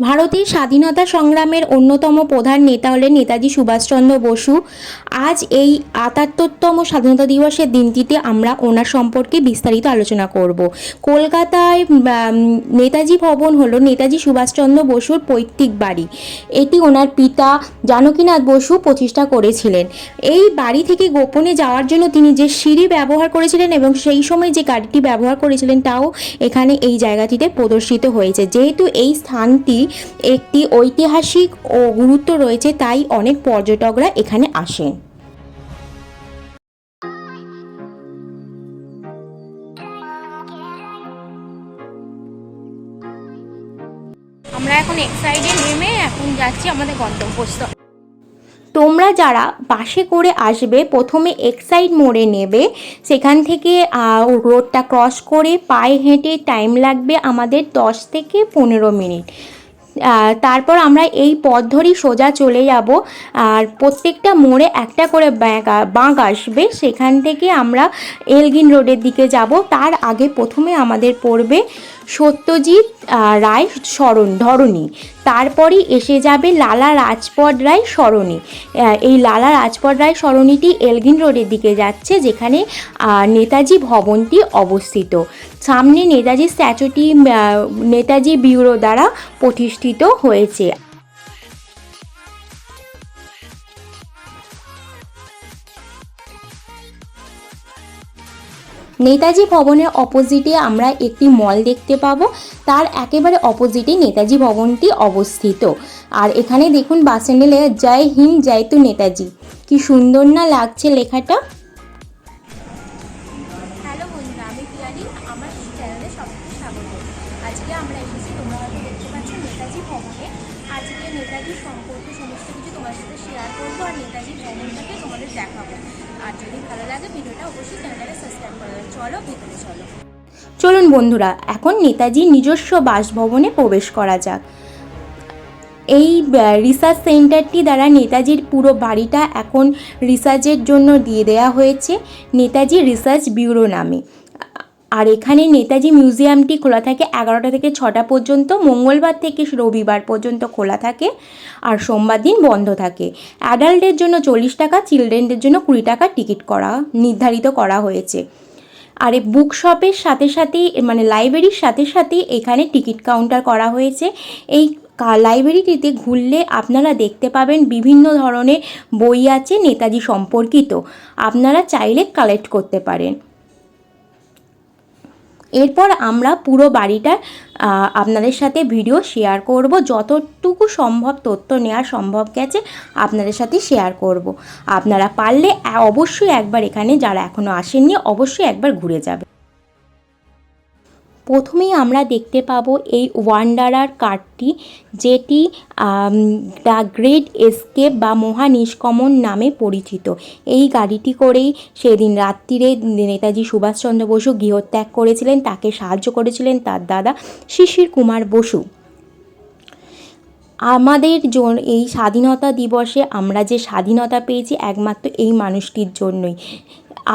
ভারতের স্বাধীনতা সংগ্রামের অন্যতম প্রধান নেতা হলেন নেতাজি সুভাষচন্দ্র বসু। আজ এই আটাত্তরতম স্বাধীনতা দিবসের দিনটিতে আমরা ওনার সম্পর্কে বিস্তারিত আলোচনা করব। কলকাতায় নেতাজি ভবন হলো নেতাজি সুভাষচন্দ্র বসুর পৈতৃক বাড়ি। এটি ওনার পিতা জানকীনাথ বসু প্রতিষ্ঠা করেছিলেন। এই বাড়ি থেকে গোপনে যাওয়ার জন্য তিনি যে সিঁড়ি ব্যবহার করেছিলেন এবং সেই সময় যে গাড়িটি ব্যবহার করেছিলেন, তাও এখানে এই জায়গাটিতে প্রদর্শিত হয়েছে। যেহেতু এই স্থানটি একটি ঐতিহাসিক ও গুরুত্ব রয়েছে তাই অনেক পর্যটকরা এখানে আসেন। আমরা এখন এক সাইডে নেমে এখন যাচ্ছি আমাদের গন্তব্যস্থল। তোমরা যারা বাসে করে আসবে প্রথমে এক্সাইড মোড়ে নেবে। সেখান থেকে আহ, রোডটা ক্রস করে পায়ে হেঁটে টাইম লাগবে আমাদের দশ থেকে পনেরো মিনিট। তারপর আমরা এই পথ ধরেই সোজা চলে যাব। আর প্রত্যেকটা মোড়ে একটা করে বাঁক আসবে। সেখান থেকে আমরা এলগিন রোডের দিকে যাব। তার আগে প্রথমে আমাদের পড়বে সত্যজিৎ রায় স্মরণ ধরণী। তারপরই এসে যাবে লালা রাজপট রায় সরণি এই লালা রাজপদ রায় সরণিটি এলগিন রোডের দিকে যাচ্ছে, যেখানে নেতাজি ভবনটি অবস্থিত। সামনে নেতাজি স্ট্যাচুটি নেতাজি ব্যুরো দ্বারা প্রতিষ্ঠিত হয়েছে। নেতাজি ভবনের অপোজিটে আমরা একটি মল দেখতে পাবো। তার একেবারে অপোজিটে নেতাজি ভবনটি অবস্থিত। আর এখানে দেখুন বাসেন্ডেলে লেখা, জয় হিন্দ, জয় তো নেতাজি। কি সুন্দর না লাগছে লেখাটা? সম্পর্কে সমস্ত কিছু তোমার সাথে শেয়ার করব আর নেতাজি ভবনটাকে তোমাদের দেখাবো। আর যদি ভালো লাগে ভিডিওটা অবশ্যই চ্যানেলটাকে সাবস্ক্রাইব করে দেবে চলো, ভেতরে চলো। চলুন বন্ধুরা, এখন নেতাজির নিজস্ব বাসভবনে প্রবেশ করা যাক। এই রিসার্চ সেন্টারটি দ্বারা নেতাজির পুরো বাড়িটা এখন রিসার্চের জন্য দিয়ে দেওয়া হয়েছে। নেতাজি রিসার্চ ব্যুরো নামে। আর এখানে নেতাজি মিউজিয়ামটি খোলা থাকে এগারোটা থেকে ছটা পর্যন্ত, মঙ্গলবার থেকে রবিবার পর্যন্ত খোলা থাকে আর সোমবার দিন বন্ধ থাকে। অ্যাডাল্টের জন্য চল্লিশ টাকা, চিলড্রেনদের জন্য কুড়ি টাকা টিকিট করা, নির্ধারিত করা হয়েছে। আর এই বুক শপের সাথে সাথেই মানে লাইব্রেরির সাথে সাথেই এখানে টিকিট কাউন্টার করা হয়েছে। এই লাইব্রেরিটিতে ঘুরলে আপনারা দেখতে পাবেন বিভিন্ন ধরনের বই আছে নেতাজি সম্পর্কিত। আপনারা চাইলে কালেক্ট করতে পারেন। এরপর আমরা পুরো বাড়িটার আপনাদের সাথে ভিডিও শেয়ার করব। যতটুকু সম্ভব তথ্য নেওয়া সম্ভব গেছে, আপনাদের সাথে শেয়ার করব। আপনারা পারলে অবশ্যই একবার এখানে যারা এখনও আসেননি, অবশ্যই একবার ঘুরে যাবে। প্রথমেই আমরা দেখতে পাবো এই ওয়ান্ডারার কার্ডটি, যেটি দ্য গ্রেট এসকেপ বা মহানিষ্কমন নামে পরিচিত। এই গাড়িটি করেই সেদিন রাত্রিরে নেতাজি সুভাষচন্দ্র বসু গৃহত্যাগ করেছিলেন, তাকে সাহায্য করেছিলেন তার দাদা শিশির কুমার বসু। আমাদের জন, এই স্বাধীনতা দিবসে আমরা যে স্বাধীনতা পেয়েছি একমাত্র এই মানুষটির জন্যই।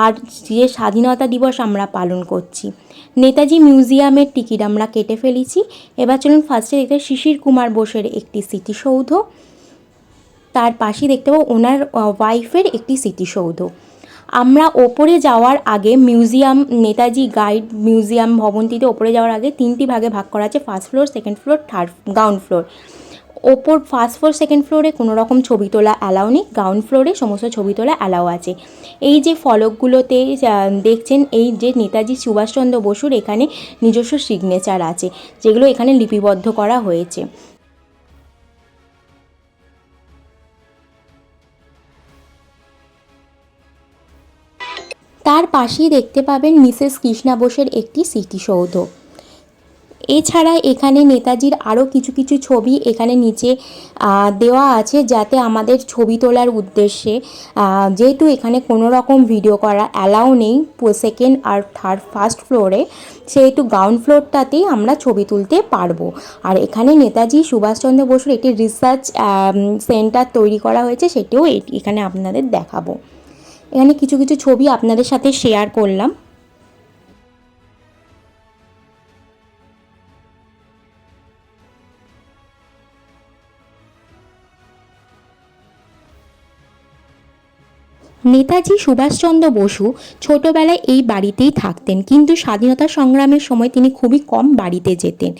আর যে স্বাধীনতা দিবস আমরা পালন করছি। নেতাজি মিউজিয়ামের টিকিট আমরা কেটে ফেলেছি। এবার চলুন ফার্স্টে দেখতে শিশির কুমার বোসের একটি স্মৃতিসৌধ। তার পাশে দেখতে পাবো ওনার ওয়াইফের একটি স্মৃতিসৌধ। আমরা ওপরে যাওয়ার আগে মিউজিয়াম, নেতাজি গাইড মিউজিয়াম ভবনটিতে ওপরে যাওয়ার আগে তিনটি ভাগে ভাগ করা আছে। First floor second floor third ground floor ওপর ফার্স্ট ফ্লোর সেকেন্ড ফ্লোরে কোনো রকম ছবি তোলা অ্যালাউ নেই। গ্রাউন্ড ফ্লোরে সমস্ত ছবি তোলা অ্যালাউ আছে। এই যে ফলকগুলোতে দেখছেন, এই যে নেতাজি সুভাষচন্দ্র বসুর এখানে নিজস্ব সিগনেচার আছে, যেগুলো এখানে লিপিবদ্ধ করা হয়েছে। তার পাশেই দেখতে পাবেন মিসেস কৃষ্ণা বোসের একটি স্মৃতিসৌধ। এছাড়া এখানে নেতাজির আরও কিছু কিছু ছবি এখানে নিচে দেওয়া আছে যাতে আমাদের ছবি তোলার উদ্দেশ্যে। যেহেতু এখানে কোনো রকম ভিডিও করা অ্যালাউ নেই সেকেন্ড আর থার্ড ফার্স্ট ফ্লোরে, সেহেতু গ্রাউন্ড ফ্লোরটাতেই আমরা ছবি তুলতে পারব। আর এখানে নেতাজি সুভাষচন্দ্র বসুর একটি রিসার্চ সেন্টার তৈরি করা হয়েছে, সেটিও এখানে আপনাদের দেখাবো। এখানে কিছু কিছু ছবি আপনাদের সাথে শেয়ার করলাম। নেতাজি সুভাষচন্দ্র বসু ছোটবেলায় এই বাড়িতেই থাকতেন, কিন্তু স্বাধীনতা সংগ্রামের সময় তিনি খুবই কম বাড়িতে যেতেন।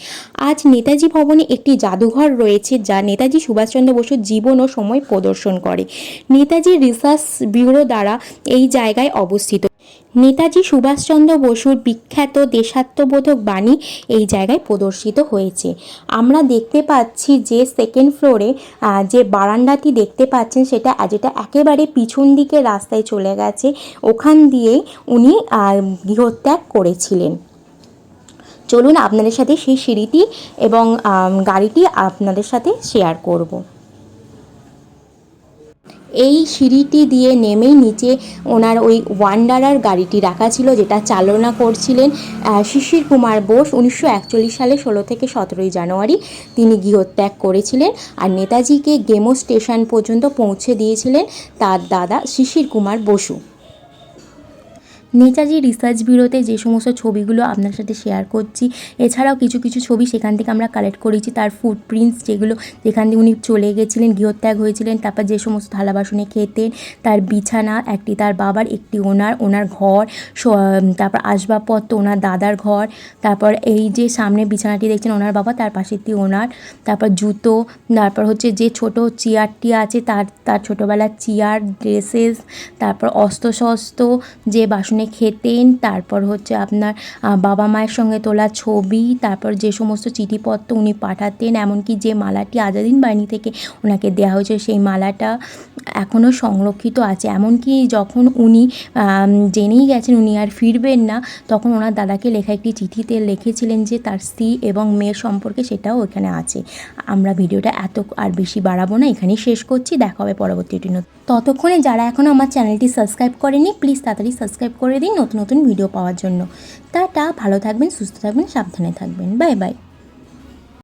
আজ নেতাজি ভবনে একটি জাদুঘর রয়েছে যা নেতাজি সুভাষচন্দ্র বসুর জীবন ও সময় প্রদর্শন করে। নেতাজি রিসার্চ ব্যুরো দ্বারা এই জায়গায় অবস্থিত। নেতাজি সুভাষচন্দ্র বসুর বিখ্যাত দেশাত্মবোধক বাণী এই জায়গায় প্রদর্শিত হয়েছে। আমরা দেখতে পাচ্ছি যে সেকেন্ড ফ্লোরে যে বারান্দাটি দেখতে পাচ্ছেন সেটা যেটা একেবারে পিছন দিকে রাস্তায় চলে গেছে, ওখান দিয়েই উনি গৃহত্যাগ করেছিলেন। চলুন আপনাদের সাথে সেই সিঁড়িটি এবং গাড়িটি আপনাদের সাথে শেয়ার করব। এই সিঁড়িটি দিয়ে নেমেই নিচে ওনার ওই ওয়ান্ডারার গাড়িটি রাখা ছিল, যেটা চালনা করছিলেন শিশির কুমার বোস। উনিশশো একচল্লিশ সালে ষোলো থেকে সতেরোই জানুয়ারি তিনি গৃহত্যাগ করেছিলেন আর নেতাজিকে গেমো স্টেশন পর্যন্ত পৌঁছে দিয়েছিলেন তার দাদা শিশির কুমার বসু। নেতাজি রিসার্চ ব্যুরোতে যে সমস্ত ছবিগুলো আপনার সাথে শেয়ার করছি, এছাড়াও কিছু কিছু ছবি সেখান থেকে আমরা কালেক্ট করেছি, তার ফুটপ্রিন্টস যেগুলো যেখান দিয়ে উনি চলে গেছিলেন, গৃহত্যাগ হয়েছিলেন, তারপর যে সমস্ত থালা বাসনে খেতেন, তার বিছানা, একটি তার বাবার, একটি ওনার ওনার ঘর তারপর আসবাবপত্র, ওনার দাদার ঘর, তারপর এই যে সামনে বিছানাটি দেখছেন ওনার বাবা, তার পাশেরটি ওনার, তারপর জুতো, তারপর হচ্ছে যে ছোট চেয়ারটি আছে, তার তার ছোটোবেলার চেয়ার ড্রেসেস তারপর অস্ত্রশস্ত্র, যে বাসনে খেতেন, তারপর হচ্ছে আপনার বাবা মায়ের সঙ্গে তোলা ছবি, তারপর যে সমস্ত চিঠিপত্র উনি পাঠাতেন, এমনকি যে মালাটি আজাদিন বাহিনী থেকে ওনাকে দেওয়া হয়েছে, সেই মালাটা এখনও সংরক্ষিত আছে। এমনকি যখন উনি জেনেই গেছেন উনি আর ফিরবেন না, তখন ওনার দাদাকে লেখা একটি চিঠিতে লিখেছিলেন যে তার স্ত্রী এবং মেয়ের সম্পর্কে সেটাও ওখানে আছে। আমরা ভিডিওটা এত আর বেশি বাড়াবো না, এখানেই শেষ করছি, দেখা হবে পরবর্তী ততক্ষণে যারা এখনও আমার চ্যানেলটি সাবস্ক্রাইব করেনি, প্লিজ তাড়াতাড়ি সাবস্ক্রাইব করে দিন নতুন নতুন ভিডিও পাওয়ার জন্য। টাটা, ভালো থাকবেন, সুস্থ থাকবেন, সাবধানে থাকবেন। Bye bye